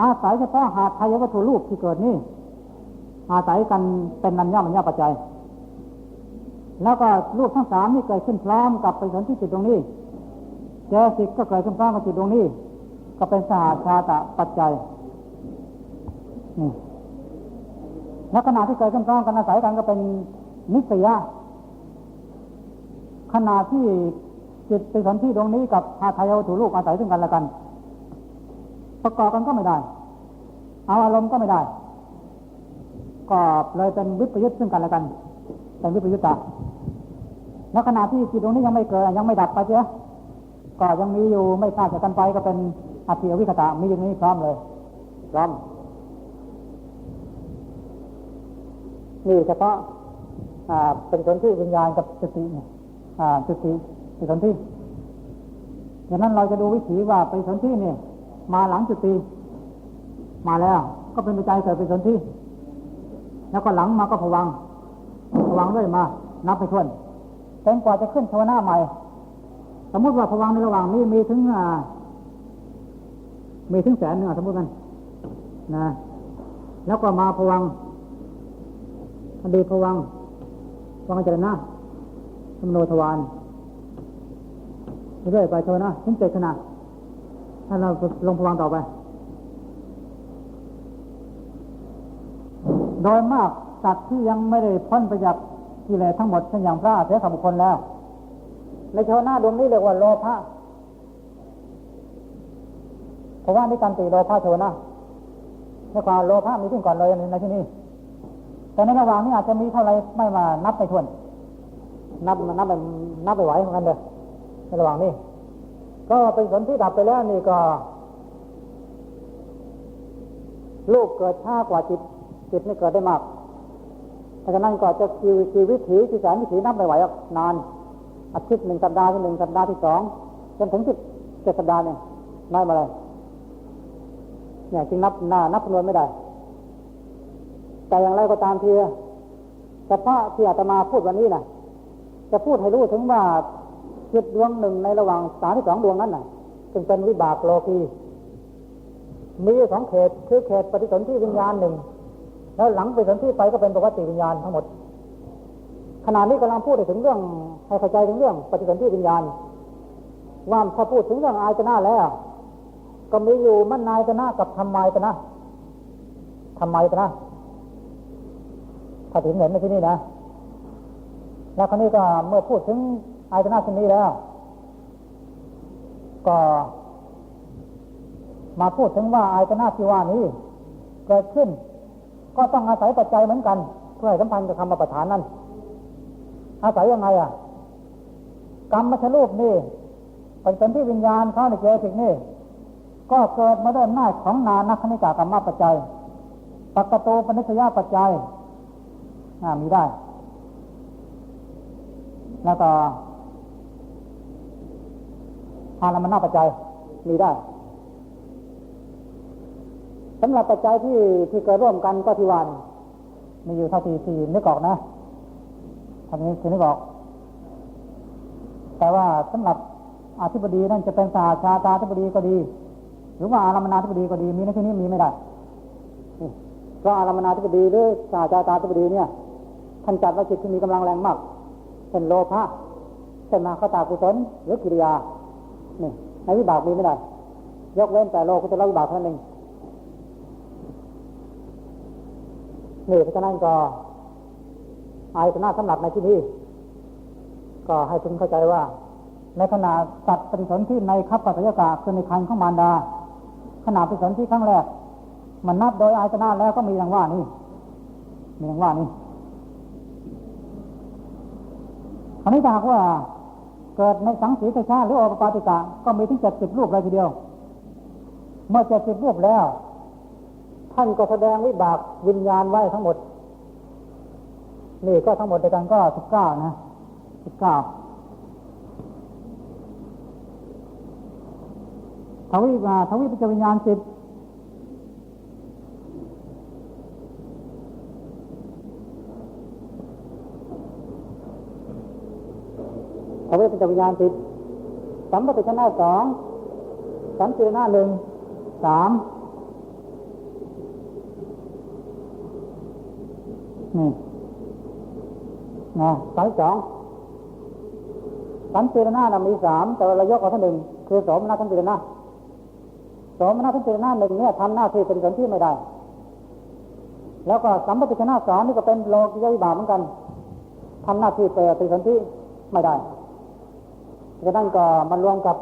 อาศัยเฉพาะหาทายวัตถุรูปที่เกิดนี่อาศัยกันเป็นนัญญามัญญาปัจจัย แล้วก็รูปทั้งสามนี่เกิดขึ้นพร้อมกับไปสนที่จิตตรงนี้เจสิกก็เกิดขึ้นพร้อมกับจิตตรงนี้ ก็เป็นสหชาตะปัจจัยนี่แล้วขณะที่เกิดขึ้นพร้อมกันอาศัยกันก็เป็นนิสยาขณะที่จิตไปสนที่ตรงนี้กับอาทายวัตถุรูปอาศัยซึ่งกันและกัน ประกอบกันก็ไม่ได้ เอาอารมณ์ก็ไม่ได้ ก็เลยเป็นวิปยุทธ์ซึ่งกันและกัน เป็นวิปยุทธะแล้วขณะที่จิตตรงนี้ยังไม่เกิดยังไม่ดับไปเจ้าก็ยังมีอยู่ไม่พลาดจากกันไปก็เป็นอัตถิวิคตะมีอย่างนี้พร้อมเลยพร้อมนี่เฉพาะเป็นสนที่วิญญาณกับสติเนี่ยสติเป็นส่วนที่ดังนั้นเราจะดูวิถีว่าไปสนที่เนี่ย มาหลังจุติมาแล้ว ก็เป็นปัจจัยเกิดเป็นสนที่ แล้วก็หลังมาก็ผวังผวังด้วยมา นับไปทวนจนกว่าจะขึ้นชวนาใหม่ สมมติว่าผวังในระหว่างนี้มีถึงมีถึงแสนหนึ่งสมมติกันนะ แล้วก็มาผวังอดีตผวังวังเจรนะสมโนทวารเรื่อยไปโชนะถึงเจ็ดขนาด ถ้าเราลงพวังต่อไป โดยมากสัตว์ที่ยังไม่ได้พ้นไปจากกิเลสทั้งหมดเช่นอย่างพระเถรขบุคคลแล้ว ในชาวนาดวงนี้เรียกว่าโลภะเพราะว่านี่การตีโลภะโชนะในความโลภะมีขึ้นก่อนเลยในที่นี้ แต่ในระหว่างนี้อาจจะมีเท่าไรไม่มานับไปทวน นับนับไปนับไปไหวเหมือนกันเลยในระหว่างนี้ ก็เป็นผลที่ดับไปแล้วนี่ก็ ลูกเกิดช้ากว่าจิต จิตไม่เกิดได้มากเพราะฉะนั้นก็จะกี่กี่วิถีกี่แสนวิถีนับไม่ไหวนาน อาทิตย์หนึ่งสัปดาห์ที่หนึ่งสัปดาห์ที่สองจนถึงสิบเจ็ดสัปดาห์เนี่ยน้อยมาเลยเนี่ยจึงนับหน้านับจำนวนไม่ได้ แต่อย่างไรก็ตามทีแต่พระที่อาตมาพูดวันนี้นะจะพูดให้รู้ถึงว่า จิตดวงหนึ่งในระหว่างสามที่สองดวงนั้นน่ะจึงเป็นวิบากโลกีมีสองเขตคือเขตปฏิสนธิวิญญาณหนึ่งแล้วหลังไปสนธิไปก็เป็นปกติวิญญาณทั้งหมดขณะนี้กำลังพูดถึงเรื่องให้เข้าใจถึงเรื่อง ปฏิสนธิวิญญาณ ว่าพอพูดถึงเรื่องอายตนะแล้ว ก็มีอยู่มันนายตนะกับธรรมายตนะธรรมตนะถ้าถึงเห็นในที่นี้นะแล้วคราวนี้ก็เมื่อพูดถึง อายตนะชนี้แล้ว ก็ มาพูดถึงว่าอายตนะที่ว่านี้เกิดขึ้น ก็ต้องอาศัยปัจจัยเหมือนกัน เพื่อให้สัมพันธ์กับคำประฐานนั้น อาศัยยังไงอะ กรรมมัชรูปนี่เป็นที่วิญญาณเขาในเจติกนี่ ก็เกิดมาด้วยหน้าของนานักคณิกากรรมปัจจัยปกตูปนิสยาปัจจัยมีได้ แล้วก็ อารมณปัจจัยมีได้สำหรับปัจจัยที่ที่เกิดร่วมกันก็ที่วานมีอยู่เท่าที่ที่นึกออกนะทำนี้คือนึกออก แต่ว่าสำหรับอธิบดีนั่นจะเป็นสาชาตาธิบดีก็ดี หรือว่าอารมณาธิบดีก็ดีมีในที่นี้มีไม่ได้เพราะอามณาธิบดีหรือสาชาตาธิบดีเนี่ยท่านจัดว่าจิตที่มีกำลังแรงมากเป็นโลภะเป็นมาขตากุศลหรือกิริยา นี่ในวิบากมีไม่ได้ ยกเว้นแต่โลกุตละวิบากเท่านั้นเองนี่เพราะฉะนั้นก็อายตนะสำหรับในที่นี้ก็ให้พึงเข้าใจว่า ในขณะสัตว์ปฏิสนธิในคับปัสยากาคือในคันของมารดา ขณะปฏิสนธิครั้งแรก มันนับโดยอายตนะแล้วก็มีดังว่านี่มีดังว่านี่อันนี้ถ้าว่า เกิดในสังสีตชาหรือโอปปาติกะ ก็มีถึงเจ็ดสิบรูปเลยทีเดียว เมื่อเจ็ดสิบรูปแล้ว ท่านก็แสดงวิบากวิญญาณไว้ทั้งหมด นี่ก็ทั้งหมดในกันก็สิบเก้านะสิบเก้าทวิทวิปัจวิญญาณสิบ เป็นจักรยานสิบสัมปชัญญะสองสัมเจนะหนึ่งสามนี่นะสายสองสันติรนานะมีสามแต่เรายกเอาท่านหนึ่งคือสมนาสันติรนาสมนาสันติรนาหนึ่งเนี่ยทำหน้าที่เป็นสนที่ไม่ได้ แล้วก็สัมปติชนะสองนี่ก็เป็นโลกิยาวิบาเหมือนกันทำหน้าที่เป็นสนที่ไม่ได้ ดังนั้นก็มารวมกับ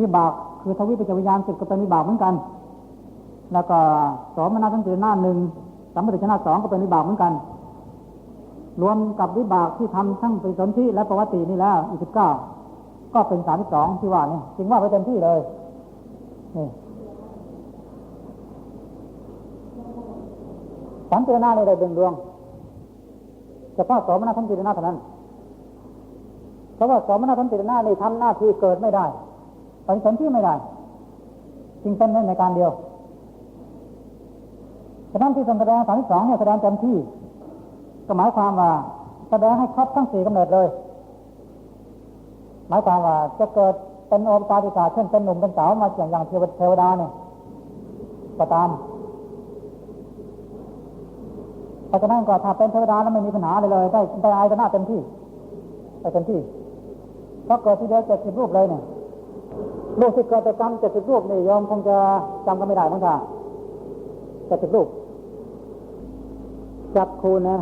วิบากคือทวิปัจจวิญญาณสิบก็เป็นวิบากเหมือนกัน แล้วก็สมนาทั้งตื่นหน้าหนึ่งสัมปติชนะสองก็เป็นวิบากเหมือนกัน รวมกับวิบากที่ทำทั้งปฏิสนธิและประวัตินี่แล้วอีกสิบเก้าก็เป็นสามสิบสองที่ว่านี่จึงว่าไปเต็มที่เลยนี่สันตินาในได้เบ่งดวงเฉพาะสมนาทั้งตื่นหน้าเท่านั้น เพราะว่าสมนาทั้งตื่นหน้านี่ทำหน้าที่เกิดไม่ได้ปฏิสนธิไม่ได้จึงเป็นในการเดียวฉะนั้นที่แสดงสามสิบสองเนี่ยแสดงเต็มที่ ก็หมายความว่าแสดงให้ครบทั้งสี่กำเนิดเลย หมายความว่าจะเกิดเป็นโอปปาติกาเช่นเป็นหนุ่มเป็นสาวมาอย่างอย่างเทวดาเนี่ยก็ตามเพราะฉะนั้นก็ถ้าเป็นเทวดาแล้วไม่มีปัญหาเลยเลย ได้ได้อายตนะเต็มที่ได้เต็มที่ เพราะเกิดที่เดียวเจ็ดสิบรูปเลยเนี่ยลูกที่เกิดแต่กรรมเจ็ดสิบรูปนี่ยอมคงจะจำกันไม่ได้มั้งค่ะเจ็ดสิบรูปจักคูนะ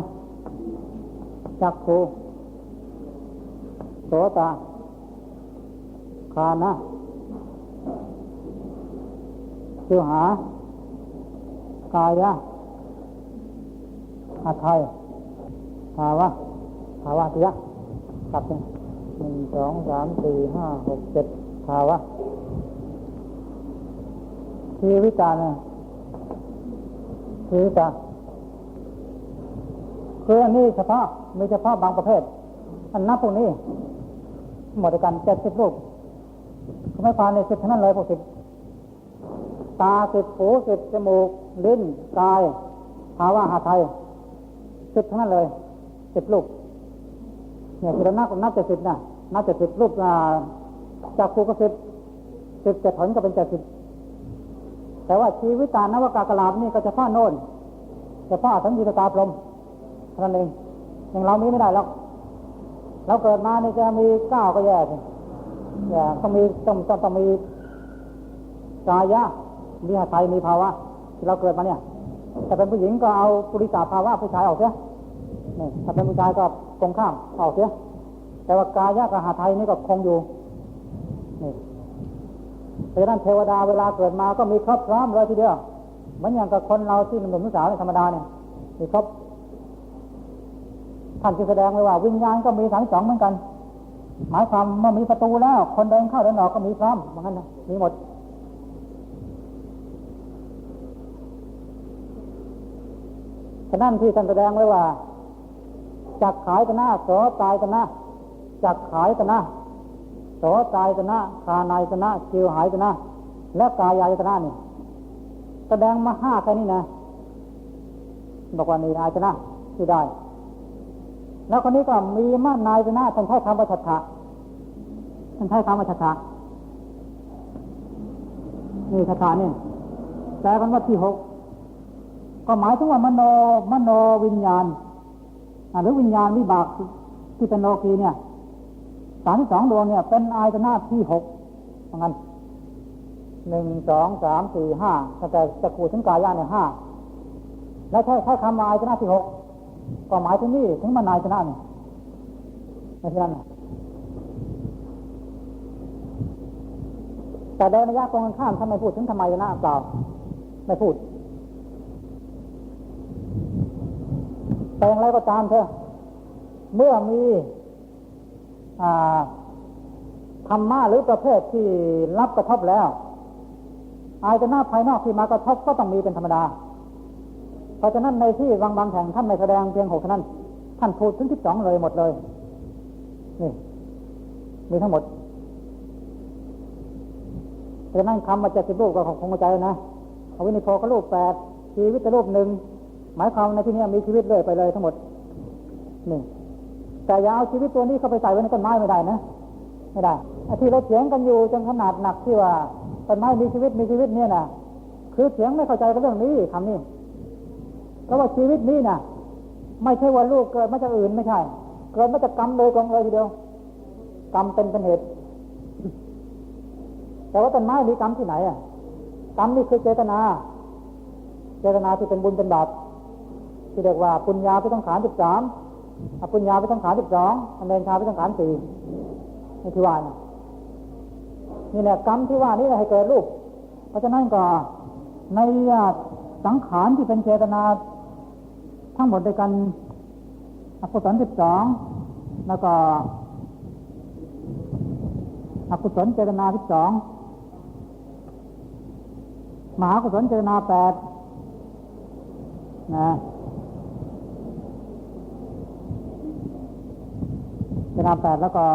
จักคูโสตาคานะชิวหากายะอาไทยภาวะภาวะติยะกลับเลย หนึ่งสองสามสี่ห้าหกเจ็ดภาวะชีวิตาเนี่ยชีวิตารคืออันนี้เฉพาะมีเฉพาะบางประเภท อันนับพวกนี้ หมดกันเจ็ดสิบลูกเขาไม่พานในสิบเท่านั้นเลยพวกสิบตาสิบหูสิบจมูก ลิ้นกายภาวะหาไทยสิบเท่านั้นเลยสิบลูกเนี่ยคือเรานับนับจะสิบนะ นับจะสิบลูกจากภูก็สิบสิบจะถอนก็เป็นจะสิบแต่ว่าชีวิตานวกากลาบนี่ก็จะพ่อโน่นจะพ่อสังยีตาพรมเท่านั้นเองอย่างเรามีไม่ได้หรอกเราเกิดมานี่จะมีเก้าก็แย่สิอย่าต้องมีต้องต้องต้องมีกายะมีหาไทยมีภาวะที่เราเกิดมาเนี่ยถ้าเป็นผู้หญิงก็เอาปุริสาภาวะผู้ชายออกเสียนี่ถ้าเป็นผู้ชายก็ตรงข้ามออกเสีย แต่ว่ากายะกับหาไทยนี่ก็คงอยู่นี่เพราะนั้นเทวดาเวลาเกิดมาก็มีครบพร้อมเลยทีเดียวเหมือนอย่างกับคนเราที่หนุ่มสาวในธรรมดาเนี่ยมีครบท่านจะแสดงไว้ว่า วิญญาณก็มีทั้งสองเหมือนกัน หมายความเมื่อมีประตูแล้ว คนเดินเข้าเดินออกก็มีพร้อมเหมือนกันนะมีหมดฉะนั้นที่ท่านแสดงไว้ว่าจักขายตนะโสตายตนะ จักขายตนะโสตายตนะคานายตนะจิวหายตนะและกายายตนะนี่แสดงมาห้าแค่นี้นะบอกว่านี่อายตนะที่ได้ แล้วคนนี้ก็มีมานายตนะท่านใช้คำว่าชัดถะท่านใช้คำว่าชัดถะนี่ชัดถะนี่แปลกันว่าที่หกก็หมายถึงว่ามโนมโนวิญญาณหรือวิญญาณวิบากที่เป็นโลกีเนี่ย สามสองดวงเนี่ย เป็นอายตนะที่หกเพรางั้นหนึ่งสองสามสี่ห้าแต่จะกูถึงกายะเนี่ยห้าแล้วถ้าถ้าคำมาอายตนะที่หกก็หมายถึงนี่ถึงมานายตนะนี่ไม่ใช่นั่นแต่โดยนัยยะตรงกันข้ามถ้าไม่พูดถึงทำไมนะเปล่าไม่พูดแต่อย่างไรก็ตามเถอะเมื่อมี ธรรมะหรือประเภทที่รับกระทบแล้ว อายตนะภายนอกที่มากระทบก็ต้องมีเป็นธรรมดา เพราะฉะนั้นในที่บางบางแห่งท่านไม่แสดงเพียงหกเท่านั้น ท่านพูดถึงที่สองเลยหมดเลย นี่ มีทั้งหมดเพราะนั้นคำมาเจากสิบรูปก็คงเข้าใจนะอวินิโพก็รูปแปดชีวิตรูปหนึ่งหมายความในที่นี้มีชีวิตเรื่อยไปเลยทั้งหมดนี่ แต่อย่าเอาชีวิตตัวนี้เข้าไปใส่ไว้ในต้นไม้ไม่ได้นะไม่ได้ที่เราเถียงกันอยู่จนขนาดหนักที่ว่าต้นไม้มีชีวิตมีชีวิตเนี่ยนะคือเถียงไม่เข้าใจกับเรื่องนี้คำนี้เพราะว่าชีวิตนี้นะไม่ใช่ว่าลูกเกิดมาจากอื่นไม่ใช่ เกิดมาจากกรรมโดยตรงเลยทีเดียวกรรมเป็นเป็นเหตุแต่ว่าต้นไม้มีกรรมที่ไหนอะกรรมนี่คือเจตนา เจตนาที่เป็นบุญเป็นบาปที่เรียกว่าปุญญาพิต้องขานสิบสาม อปุญญาพิต้งขาสิบสองอันเดนชาพิต้งขาสี่นี่ที่ว่านี่นี่แหละกรรมที่ว่านี่ให้เกิดรูป เพราะฉะนั้นก็ในสังขารที่เป็นเจตนา ทั้งหมดด้วยกันอกุศลสิบสองแล้วก็อกุศลเจตนาสิบสองมหากุศลเจตนาแปดนะ จตนาแปดแล้วก็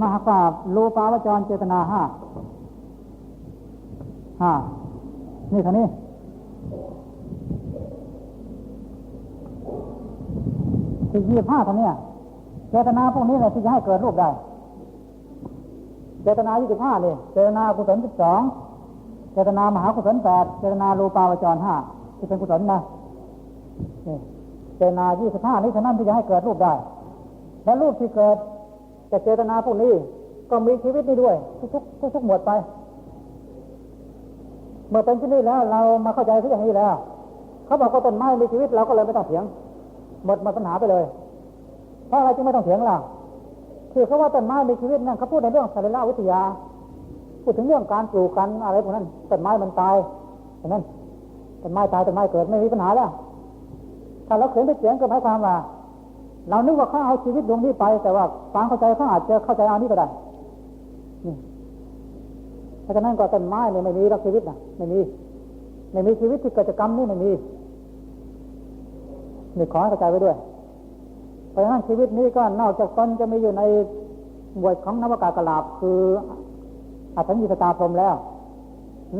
มหากราบรูปาวจรเจตนาห้าห้านี่เท่านี้ที่ยี่ห้าเท่านี้เจตนาพวกนี้แหละที่จะให้เกิดรูปได้ เจตนายี่สิบห้านี่เจตนากุศลสิบสองเจตนามหากุศลแปดเจตนารูปาวจรห้าที่เป็นกุศลนะเจตนายี่สิบห้านี้เท่านั้นที่จะให้เกิดรูปได้ และรูปที่เกิดจากเจตนาพวกนี้ ก็มีชีวิตนี้ด้วย ทุกๆทุกๆหมวดไป เมื่อเป็นที่นี่แล้ว เรามาเข้าใจที่อย่างนี้แล้ว เขาบอกว่าต้นไม้มีชีวิตเราก็เลยไม่ต้องเถียง หมดหมดปัญหาไปเลย เพราะอะไรจึงไม่ต้องเถียงล่ะคือเขาว่าต้นไม้มีชีวิตนั่นเขาพูดในเรื่องสรีรวิทยาพูดถึงเรื่องการปลูกกันอะไรพวกนั้นต้นไม้มันตายอย่างนั้นต้นไม้ตายต้นไม้เกิดไม่มีปัญหาแล้วถ้าเราเขียนไปเถียงก็หมายความว่า เรานึกว่าเขาเอาชีวิตดวงนี้ไป แต่ว่าฟังเข้าใจเขาอาจจะเข้าใจเอานี้ก็ได้นี่เพราะฉะนั้นก็ต้นไม้เนี่ยไม่มีรักชีวิตนะไม่มีไม่มีชีวิตที่เกิดจากกรรมนี่ไม่มีนี่ขอให้เข้าใจไว้ด้วย เพราะฉะนั้นชีวิตนี้ก็นอกจากตนจะมีอยู่ในหมวดของนวากากลาบคืออัศยิสตาพรมแล้ว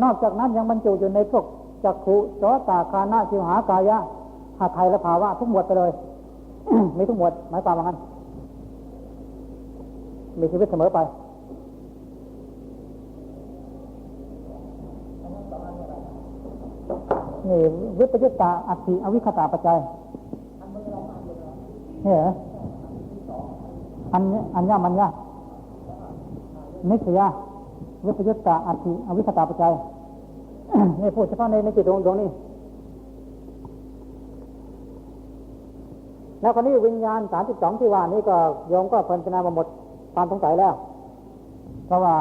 นอกจากนั้นยังบรรจุอยู่ในพวกจักขุโสตาคานะชิวหากายะหาไทยและภาวะทุกหมวดไปเลย มีทุกหมวดหมายความว่างั้นมีชีวิตเสมอไปนี่วิปยุตตาอัตติอวิคตาปัจจัยเนี่ยเหรออันอัญญามัญญานิสยาวิปยุตตาอัตติอวิคตาปัจจัยนี่พูดเฉพาะในในจิตดวงดวงนี้ แล้วคนนี้วิญญาณสามสิบสองที่ว่านี้ก็โยมก็เพินจารณามาหมดความสงสัยแล้ว เพราะว่า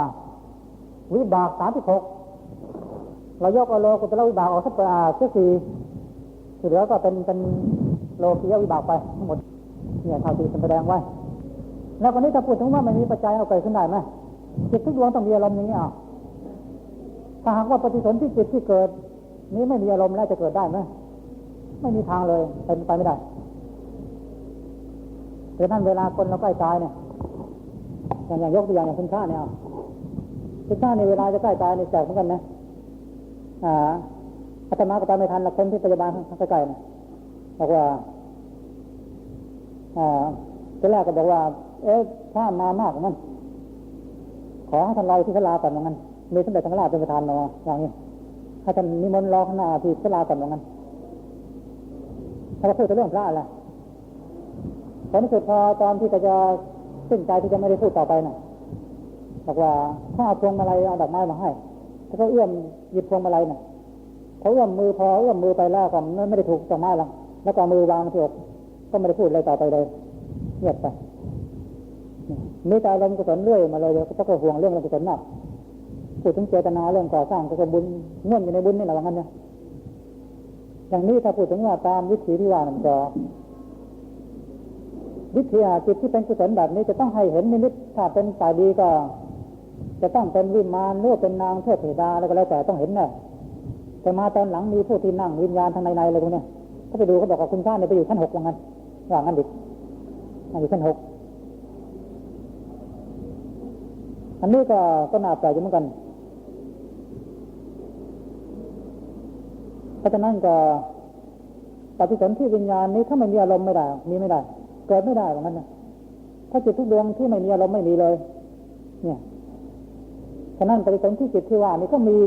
วิบากสามสิบหกเรายกอโลกุตระวิบากออกสักสักสี่ที่เหลือก็เป็นเป็นโลกียวิบากไปทั้งหมดเนี่ยเท่าที่แสดงไว้ แล้วคนนี้ถ้าพูดถึงว่าไม่มีปัจจัยเอาเกิดขึ้นได้ไหมจิตทุกดวงต้องมีอารมณ์อย่างนี้อะถ้าหากว่าปฏิสนธิจิตที่เกิด นี้ไม่มีอารมณ์แล้วจะเกิดได้ไหมไม่มีทางเลยเป็นไปไม่ได้ ดังนั้นเวลาคนเราใกล้ตายเนี่ยอย่างอย่างยกตัวอย่างอย่างคุณค่าเนี่ยคุณค่าในเวลาจะใกล้ตายเนี่ยแจกเหมือนกันนะอ่าอาตมาก็ตามไม่ทันละคนที่พยาบาลข้างใกล้ๆเนี่ยบอกว่าอ่าทีแรกก็บอกว่า เอ๊ะถ้ามามากมันขอให้ท่านรอที่ศาลาก่อนเหมือนกันมีสมเด็จพระราชเป็นประธานเนาะอย่างนี้ให้ท่านนิมนต์รอข้างหน้าที่ศาลาก่อนเหมือนกันถ้าเราพูดถึงเรื่องพระอะไร ผลสุดพอตอนที่ก็จะสิ้นใจที่จะไม่ได้พูดต่อไปน่ะบอกว่าถ้าเอาพวงมาลัยเอาดอกไม้มาให้ถ้าเขาเอื้อมหยิบพวงมาลัยน่ะเขาเอื้อมมือพอเอื้อมมือไปแล้วก็ไม่ได้ถูกดอกไม้แล้วแล้วก็มือวางที่อกก็ไม่ได้พูดอะไรต่อไปเลยเงียบไปมีแต่ลมกุศลเรื่อยมาเลยก็ก็ห่วงเรื่องลมกุศลมากพูดถึงเจตนาเรื่องก่อสร้างก็บุญเงื่อนอยู่ในบุญนี่แหละว่างั้นเนี่ยอย่างนี้ถ้าพูดถึงว่าตามวิถีที่ว่ามันก็ วิทยาจิตที่เป็นกุศลแบบนี้จะต้องให้เห็นนิมิตถ้าเป็นฝ่ายดีก็ จะต้องเป็นวิมานหรือเป็นนางเทพเทดาอะไรก็แล้วแต่ต้องเห็นแน่แต่มาตอนหลังมีผู้ที่นั่งวิญญาณทางในในอะไรพวกนี้เขาไปดูเขาบอกว่าคุณชาติเนี่ยไปอยู่ชั้นหกว่างั้นว่างั้นดิอยู่ชั้นหกอันนี้ก็ก็น่าแปลกอยู่เหมือนกันเพราะฉะนั้นก็ปฏิสนธิวิญญาณนี้ถ้าไม่มีอารมณ์ไม่ได้ มีไม่ได้ เกิดไม่ได้เหมือนกันนะถ้าจิตทุกดวงที่ไม่มีอารมณ์ไม่มีเลย เนี่ยฉะนั้นปฏิสนธิจิตที่ว่านี่ก็มี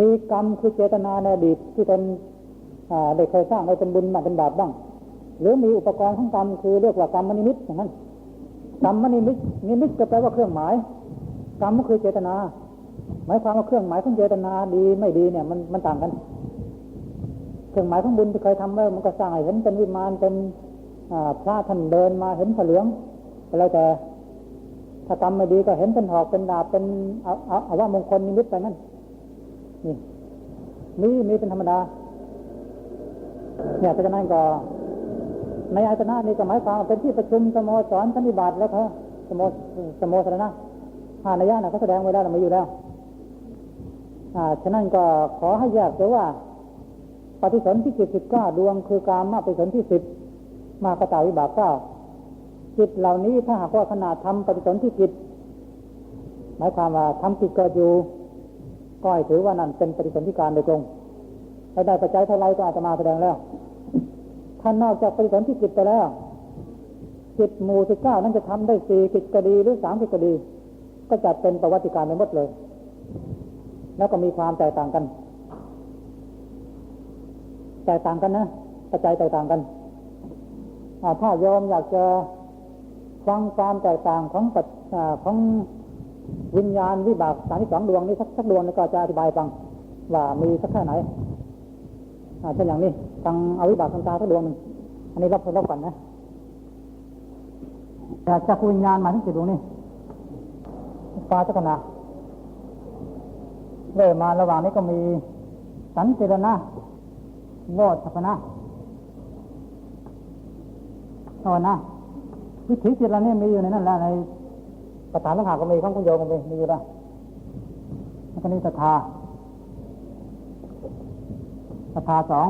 มีกรรมคือเจตนาในอดีตที่ตนได้เคยสร้างไว้เป็นบุญมาเป็นบาปบ้าง หรือมีอุปกรณ์ของกรรมคือเรียกว่ากรรมมนิมิตอย่างนั้นกรรมนิมิตนิมิตก็แปลว่าเครื่องหมาย กรรมก็คือเจตนา หมายความว่าเครื่องหมายของเจตนาดีไม่ดีเนี่ย มันมันต่างกัน เครื่องหมายของบุญที่เคยทำไว้มันก็สร้างให้เห็นเป็นวิมานเป็น พระท่านเดินมาเห็นผเหลืองแล้วแต่ถ้ากรรมไม่ดีก็เห็นเป็นหอกเป็นดาบเป็นเอาเอาเอาว่ามงคลนิมิตไปนั่นนี่มีมีเป็นธรรมดาเนี่ยเพราะฉะนั้นก็ในอายตนะนี่ก็หมายความเป็นที่ประชุมสโมสรสันนิบาตแล้วครับสโมสโมสรนะหานายะนะเขาแสดงไว้แล้วมาอยู่แล้ว อ่าฉะนั้นก็ขอให้แยกเลยว่า ปฏิสนธิจิตสิบเก้าดวงคือการมาปฏิสนธิสิบ มากระต่ายวิบากเก้าจิตเหล่านี้ถ้าหากว่าขนาดทำปฏิสนธิจิตหมายความว่าทำจิตเกิดอยู่ก็ให้ถือว่านั่นเป็นปฏิสนธิการโดยตรงถ้าได้ปัจจัยเท่าไรก็อาจจะมาแสดงแล้วท่านนอกจากปฏิสนธิจิตไปแล้วจิตหมู่สิบเก้านั้นจะทำได้สี่กิจก็ดีหรือสามกิจก็ดี ก็จัดเป็นประวัติการไปหมดเลย แล้วก็มีความแตกต่างกัน แตกต่างกันนะปัจจัยแตกต่างกัน ถ้าโยมอยากจะฟังความแตกต่างของปัจของวิญญาณวิบากสามที่สองดวงนี้สักสักดวงก็จะอธิบายฟังว่ามีสักแค่ไหนเช่นอย่างนี้ฟังอาวิบากทางตาสักดวงหนึ่งอันนี้รับรับก่อนนะจากวิญญาณมาถึงกี่ดวงนี่ปาจักนาเริ่มมาระหว่างนี้ก็มีสันติรนะโวทัพนะ นอนนะวิถีจิตเราเนี่ยมีอยู่ในนั้นแล้วในประธานลักษณะก็มีข้องคุณโยมก็มีมีอยู่แล้วแล้วก็นี่ศรัทธาศรัทธาสอง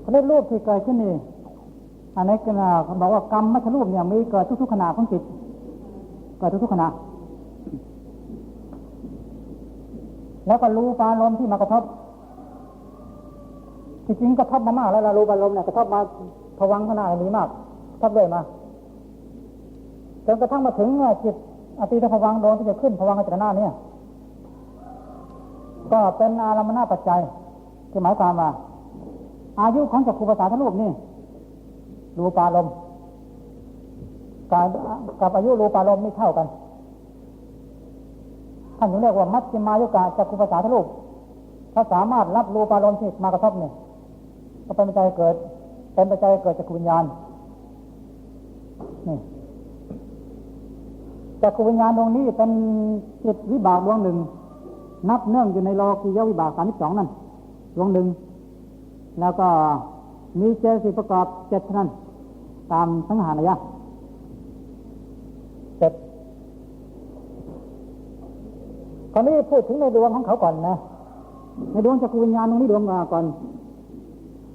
เขาได้รูปที่เกิดขึ้นนี่อันนี้ก็เขาบอกว่ากรรมมัชรูปเนี่ยมีเกิดทุกๆขณะของจิตเกิดทุกๆขณะแล้วก็รู้ปาลมที่มากระทบ จริงกระทบมามากแล้วเรารู้ปาลมเนี่ยกระทบมาผวังขนาดนี้มากทบเลยมาจนกระทั่งมาถึงจิตอติตผวังโดนที่จะขึ้นผวังจารณาเนี่ย ก็เป็นอารมณปัจจัยที่หมายความว่าอายุของจักรคูภาษาทรูปนี่รูปาลมการกับอายุรูปาลมไม่เท่ากันท่านถึงเรียกว่ามัชฌิมายุกะจักคุภาษาทรูปถ้าสามารถรับรูปารมณ์ที่มากระทบเนี่ย ก็เป็นปัจจัยเกิด เป็นปัจจัยเกิดจากวิญญาณนี่จากวิญญาณดวงนี้เป็นจิตวิบากดวงหนึ่ง นับเนื่องอยู่ในโลกียวิบากสามสิบสองนั่นดวงหนึ่ง แล้วก็มีเจสิประกอบเจ็ดนั้นตามสังหารยะเจ็ดตอนนี้พูดถึงในดวงของเขาก่อนนะ ในดวงจักรวิญญาณตรงนี้ดวงมาก่อน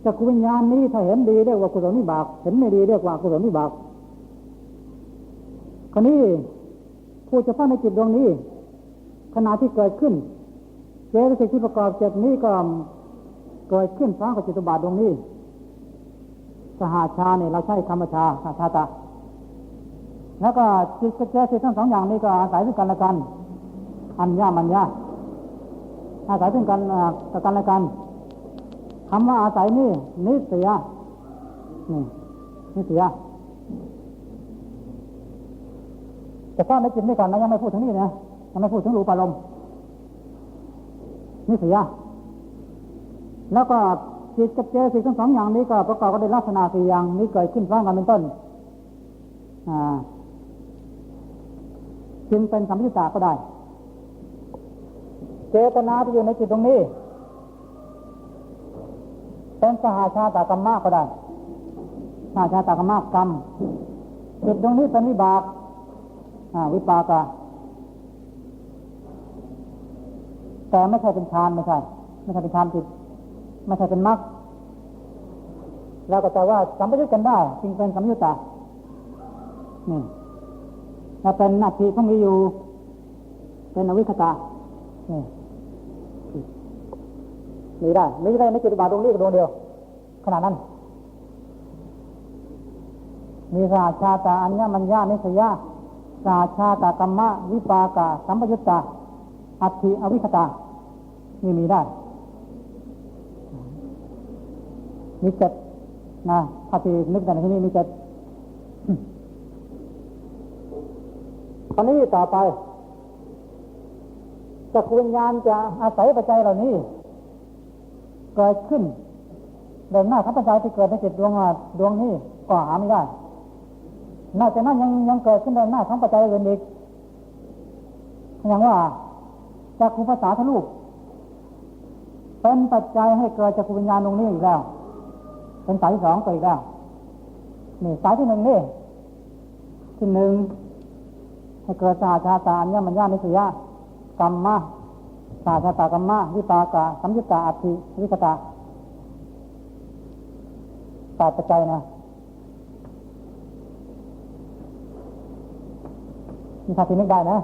จักรวิญญาณนี้ถ้าเห็นดีเรียกว่ากุศลวิบาก เห็นไม่ดีเรียกว่ากุศลวิบากคนนี้พูดเฉพาะในจิตดวงนี้ ขณะที่เกิดขึ้นเจตสิกที่ประกอบเจ็ดนี้ก็เกิดขึ้นพร้อมกับจิตบาทดวงนี้ สหาชาเนี่ยเราใช้คำว่าชาชาตาแล้วก็จิตกับเจสิกทั้งสองอย่างนี้ก็อาศัยซึ่งกันและกัน อัญญามัญญาอาศัยเป็นกันกับกันและกัน คำว่าอาศัยนี่นิสยนี่นิสยแต่ถ้าในจิตนี่ก่อนนะยังไม่พูดถึงนี่นะยังไม่พูดถึงรูปารมณ์นิสยแล้วก็จิตกับเจสิกทั้งสองอย่างนี้ก็ประกอบกันด้วยลักษณะสี่อย่างนี้เกิดขึ้นพร้อมกันเป็นต้นอ่าจึงเป็นสัมพิตาก็ได้ เจตนาที่อยู่ในจิตตรงนี้ เป็นสหาชาตากรรมะก็ได้สหาชาตากรรมะกรรมจิตตรงนี้เป็นวิบากวิปากะแต่ไม่ใช่เป็นฌานไม่ใช่ ไม่ใช่เป็นฌานจิตไม่ใช่เป็นมรรคแล้วก็แต่ว่าสัมปยุตกันได้จึงเป็นสัมยุตตานี่ถ้าเป็นนาทีของมีอยู่ เป็นอวิคตานี่ มีได้มีได้ไม่จิตบาทตรงนี้ก็ดวงเดียว ขนาดนั้น มีราชาตาอัญญมัญญานิสยาราชาตากรรมะวิปากาสัมปยุตตาอัตถิอวิคตานี่มีได้ มีเจ็ดนะถ้าที่นึกแต่ในที่นี้มีเจ็ดคราวนี้ต่อไปจักรวิญญาณจะอาศัยปัจจัยเหล่านี้ เกิดขึ้นเดินหน้าข้าพเจ้าที่เกิดในจิตดวงดวงนี้ก็หาไม่ได้ นอกจากนั้นยังยังเกิดขึ้นเดินหน้าของปัจจัยอื่นอีกอย่างว่าจักรภาษาทะลุเป็นปัจจัยให้เกิดจักรวิญญาณดวงนี้อีกแล้ว เป็นสายที่สองเกิดอีกแล้วนี่สายที่หนึ่งนี่ที่หนึ่งให้เกิดสาชาตาอัญญมัญญานิสยากรรมะ สาชาตากรรมะวิตากาสัมยุตตาอัตถิวิกตาตาปัจจัยนะนี่ถ้าที่นึกได้นะ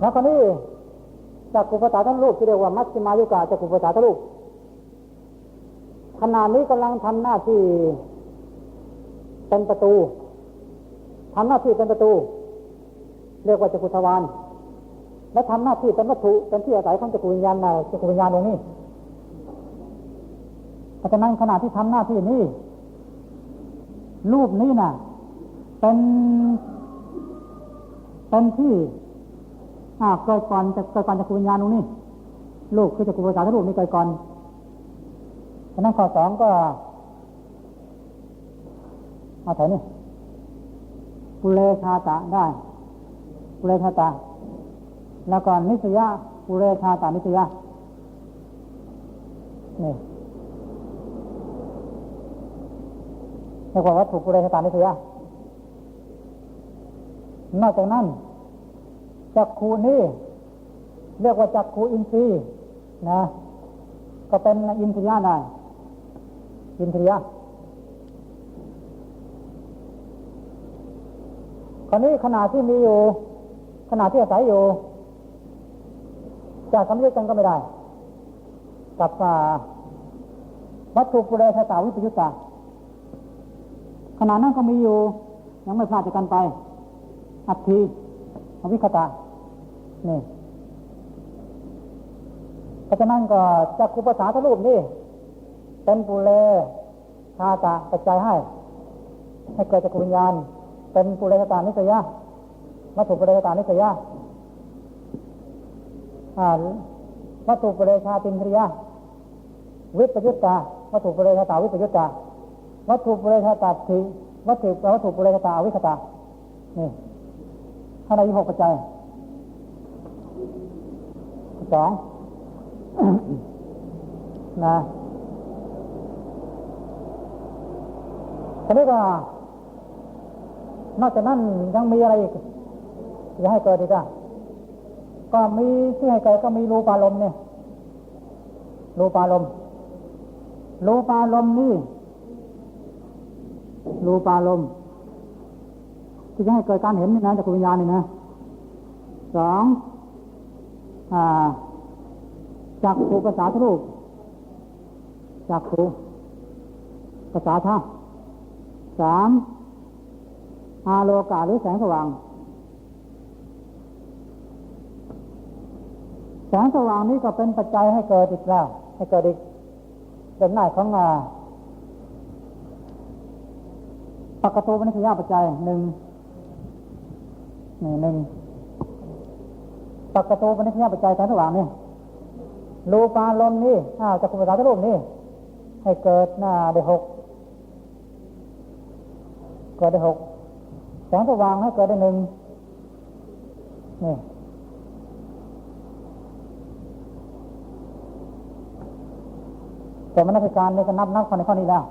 แล้วก็นี่จากกุปตาทั้งลูกที่เรียกว่ามัชฌิมายุกาจากกุปตาทั้งลูกขณะนี้กำลังทำหน้าที่เป็นประตูทำหน้าที่เป็นประตู เรียกว่าจักรุทวารและทำหน้าที่เป็นวัตถุเป็นที่อาศัยของจักรุวิญญาณนะจักรุวิญญาณตรงนี้เพราะฉะนั้นขณะที่ทำหน้าที่นี้รูปนี้นะ่ะ เป็นเป็นที่อ่าเกิดก่อนจะเกิดก่อนจักรุวิญญาณตรงนี้ลูกคือจักรุภาษาทรูปนี้เกิดก่อนฉะนั้นข้อสองก็เอาแถวนี้ปุเรชาตะได้ ปุเรชาตะแล้วก็นิสยาปุเรชาตานิสยานี่เรียกว่าวัตถุปุเรชาตานิสยานอกจากนั้นจักขูนี้เรียกว่าจักขูอินทรีย์นะ ก็เป็นอินทรียะได้อินทรียะคราวนี้ขณะที่มีอยู่ ขณะที่อาศัยอยู่จะสำเร็จกันก็ไม่ได้ กับวัตถุปุเรชตาวิปยุตตาขณะนั้นก็มีอยู่ ยังไม่พลาดจากกันไป อัตถีอวิคตา นี่เพราะฉะนั้นก็จักคุปสาทรูปนี่ เป็นปุเรชาตาปัจจัยให้ ให้เกิดจักรวิญญาณ เป็นปุเรชตานิสยา วัตถุปุเรชตานิสยาวัตถุปุเรชาตินทริยาวิปยุตตาวัตถุปุเรชาตาวิปยุตตาวัตถุปุเรชาตาทีวัตถุวัตถุปุเรชาตาวิคตานี่ถ้าในยี่หกปัจจัยสองนะทีนี้ก็นอกจากนั้นยังมีอะไรอีก ที่ให้เกิดอีกอะก็มีที่ให้เกิดก็มีรูปารมณ์เนี่ยรูปารมณ์รูปารมณ์นี่รูปารมณ์ที่จะให้เกิดการเห็นนี่นะจากวิญญาณนี่นะสองจากครูภาษาทรูปจากครูภาษาท่าสามอาโลกาหรือแสงสว่าง แสงสว่างนี้ก็เป็นปัจจัยให้เกิดอีกแล้วให้เกิดอีกเป็นหน้าของปกตูปนิสยาปัจจัยหนึ่งนี่หนึ่งปกตูปนิสยาปัจจัยแสงสว่างนี่รูปาลมนี่อ้าวจักรภาษาทรูปนี่ให้เกิดหน้าได้หกเกิดได้หกแสงสว่างให้เกิดได้หนึ่งนี่ แต่มนักการนี่ก็นับนับคนในข้อนี้แล้ว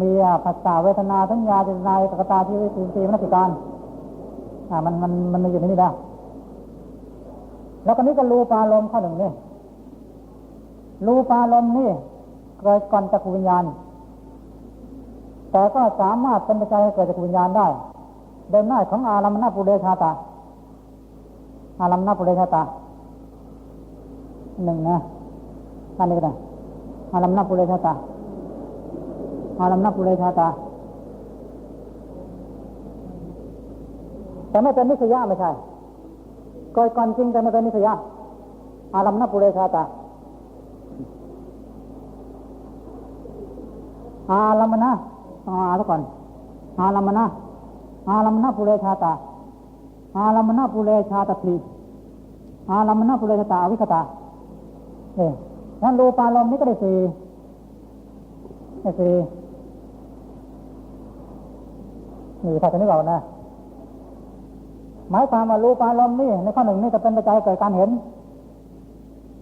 มีภาษาเวทนาทั้งยาเจตนายกตาที่วิสีมนักการอ่ามันมันมันมีอยู่ในนี้แล้วแล้วก็นี้ก็รูปาลมข้อหนึ่งนี่รูปาลมนี่เกิดก่อนจักรวิญญาณ แต่ก็สามารถเป็นปัจจัยให้เกิดจักรวิญญาณได้โดยหน้าของอารัมณปุเรชาตา อารัมณปุเรชาตาหนึ่งนะท่านนี้ก็ได้ อารัมณปุเรชาตาอารัมณปุเรชาตาแต่ไม่เป็นนิสยาไม่ใช่เกิดก่อนจริงแต่ไม่เป็นนิสยาอารัมณปุเรชาตาอารัมณะต้องอ่านก่อน อารัมณะอารัมณะปุเรชาตา อารัมณะปุเรชาตาทีอารัมณะปุเรชาตาอวิคตาเนี่ ยนั้นรูปารมณ์นี้ก็ได้สี่ได้สี่นี่ถ้าจะนึกออกนะ หมายความว่ารูปารมณ์นี่ในข้อหนึ่งนี่จะเป็นปัจจัยเกิดการเห็น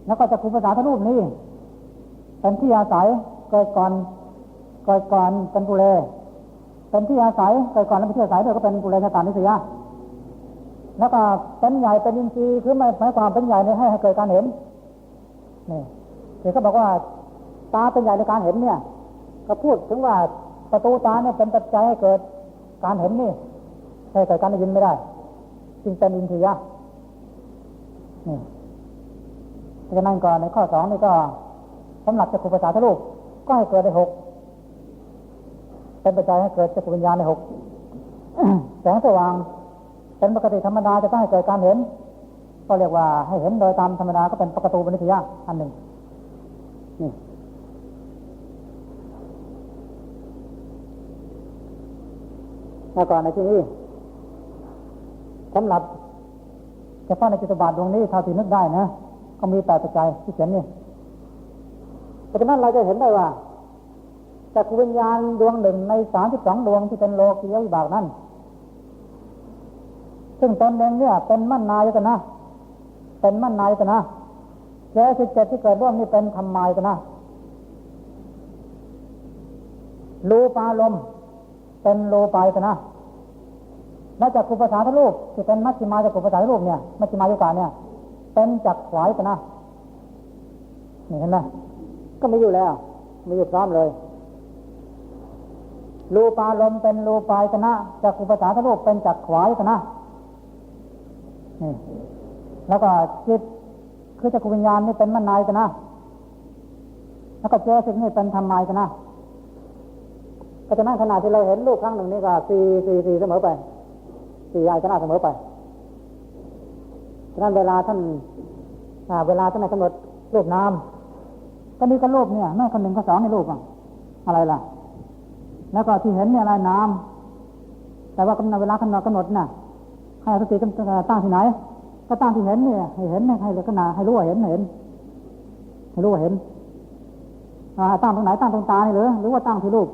แล้วก็จะคุภาษาทรูปนี้เป็นที่อาศัยเกิดก่อนเกิดก่อนเป็นปุเรเป็นที่อาศัยเกิดก่อนแล้วเป็นที่อาศัยด้วยก็เป็นปุเรชาตานิสยาแล้วก็เป็นใหญ่เป็นอินทรีย์คือหมายความเป็นใหญ่ในให้เกิดการเห็นนี่ เดี๋ยวเขาบอกว่าตาเป็นใหญ่ในการเห็นเนี่ย ก็พูดถึงว่าประตูตาเนี่ยเป็นปัจจัยให้เกิดการเห็นนี่ให้เกิดการได้ยินไม่ได้ จึงเป็นอินทรียะนี่ดังนั้นก่อนในข้อสองนี่ก็สำหรับจักรุภาษาทะลุก็ให้เกิดได้หกเป็นปัจจัยให้เกิดจักรวิญญาณในหกแสงสว่างเป็นปกติธรรมดาจะต้องให้เกิดการเห็น ก็เรียกว่าให้เห็นโดยตามธรรมดาก็เป็นปกตูปนิสยาอันหนึ่ง นี่แล้วก่อนในที่นี้สำหรับเฉพาะในจิตบาทดวงนี้เท่าที่นึกได้นะ ก็มีแปดปัจจัยที่เขียนนี่เพราะฉะนั้นเราจะเห็นได้ว่าจากวิญญาณดวงหนึ่งในสามสิบสองดวงที่เป็นโลกียวิบากนั้น ซึ่งตนเองเนี่ย เป็นมั่นนายกันนะ เป็นมั่นนายกันนะ แค่สิบเจ็ดที่เกิดร่วมนี่เป็นธรรมกันนะรูปาลมเป็นโลปายกันนะและจากกุปสาทรูปที่เป็นมัชฌิมาจากกุปสาทรูปเนี่ยมัชฌิมายุกาเนี่ย เป็นจักขวายกันนะนี่เห็นไหมก็ไมีอยู่แล้วไมีอยู่พร้อมเลยรูปาลมเป็นรูปายตนะจากอุปสาทรูปเป็นจักขวายตนะนี่แล้วก็จิต คือจักรวิญญาณนี่เป็นมนายตนนะแล้วก็เจอสิ่งนี้เป็นธรรมายตนะก็จะนั่งขนาดที่เราเห็นรูปครั้งหนึ่งนี่ก็สี่สี่สี่เสมอไปสี่อายตนะเสมอไปฉะนั้นเวลาท่านเวลาท่านกำหนดรูปนามก็มีกระรูปเนี่ยแม่คนหนึ่งก็สองในรูปอะอะไรล่ะ แล้วก็ที่เห็นเนี่ยอะไรน้ำแต่ว่ากำหนดเวลากำหนดกำหนดน่ะให้สติตั้งที่ไหน ก็ตั้งที่เห็นเนี่ย ให้เห็นให้เลยขนาดให้รู้ว่าเห็นเห็น ให้รู้ว่าเห็นตั้งตรงไหนตั้งตรงตานี่หรือหรือว่าตั้งที่รูป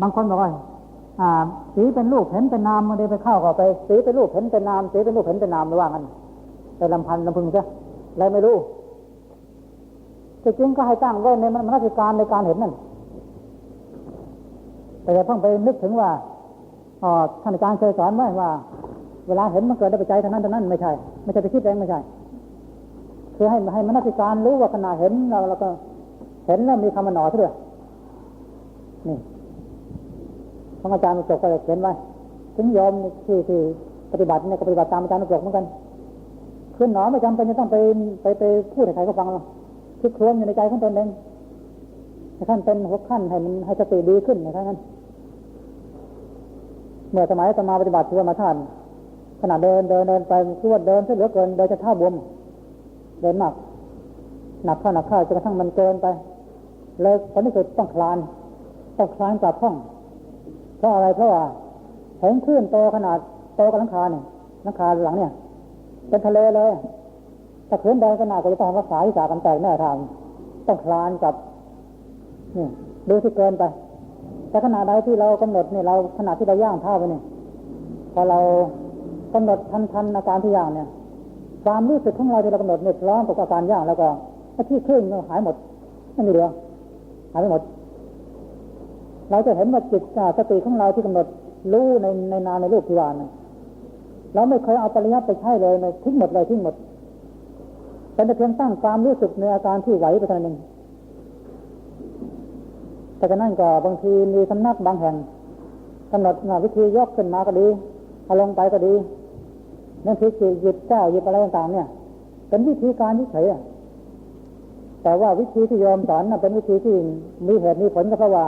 บางคนบอกว่าสีเป็นรูปเห็นเป็นนามมันได้ไปเข้าก็ไป สีเป็นรูปเห็นเป็นนามสีเป็นรูปเห็นเป็นนามไม่ว่างั้นไปลำพันลำพึงใช่อะไรไม่รู้แต่จริงก็ให้ตั้งไว้ในมนสิการในการเห็นนั่นแต่เพิ่งไปนึกถึงว่าอ๋อท่านอาจารย์เคยสอนไว้ว่า เวลาเห็นมันเกิดได้ปัจจัยเท่านั้นเท่านั้นไม่ใช่ ไม่ใช่ไปคิดเองไม่ใช่ คือให้ให้มนสิการรู้ว่าขณะเห็นเราเราก็เห็นแล้วมีคำมันหนอด้วยนี่ของอาจารย์จบก็เลยเขียนไว้ถึงยอมที่ที่ปฏิบัติเนี่ยก็ปฏิบัติตามอาจารย์จบเหมือนกันคือหนอไม่จำเป็นจะต้องไปไปไปพูดให้ใครก็ฟังหรอกคิดครวนอยู่ในใจของตนเองให้ท่านเป็นหัวขั้นให้มันให้สติดีขึ้นในท่านั้น เมื่อสมัยสมาปฏิบัติที่ว่ามาท่าน ขณะเดินเดินเดินไปคือว่าเดินเสียเหลือเกินเดินจะท่าบวมเดินมากหนักเข้าหนักเข้าจนกระทั่งมันเกินไป เลยตอนนี้คือต้องคลานต้องคลานจากห้อง เพราะอะไรเพราะว่าเห็นคลื่นโตขนาดโตกับหลังคาเนี่ยหลังคาหลังเนี่ย เป็นทะเลเลยถ้าขืนเดินขนาดก็จะต้องรักษาวิสากันแตกแน่ทางต้องคลานกับนี่ดูที่เกินไป แต่ขณะใดที่เรากำหนดเนี่ยเราขณะที่เราย่างเท้าไปเนี่ยพอเรา กำหนดทันทันอาการที่ย่างเนี่ยความรู้สึกของเราที่เรากำหนดเนี่ยร้อมกับอาการย่างแล้วก็ที่ขึ้นก็หายหมดไม่มีเหลือหายไปหมด เราจะเห็นว่าจิตสติของเราที่กำหนดรู้ในในนามในรูปที่วานเราไม่เคยเอาปริยัติไปใช้เลยทิ้งหมดเลยทิ้งหมดเป็นแต่เพียงตั้งความรู้สึกในอาการที่ไหวไปเท่านั้นแต่ก็นั่นก็บางทีมีสำนักบางแห่งกำหนดวิธียกขึ้นมาก็ดีเอาลงไปก็ดี นั่นคือหยิบเจ้าหยิบอะไรต่างๆเนี่ย เป็นวิธีการเฉยแต่ว่าวิธีที่ยอมสอนเป็นวิธีที่มีเหตุมีผลก็เพราะว่า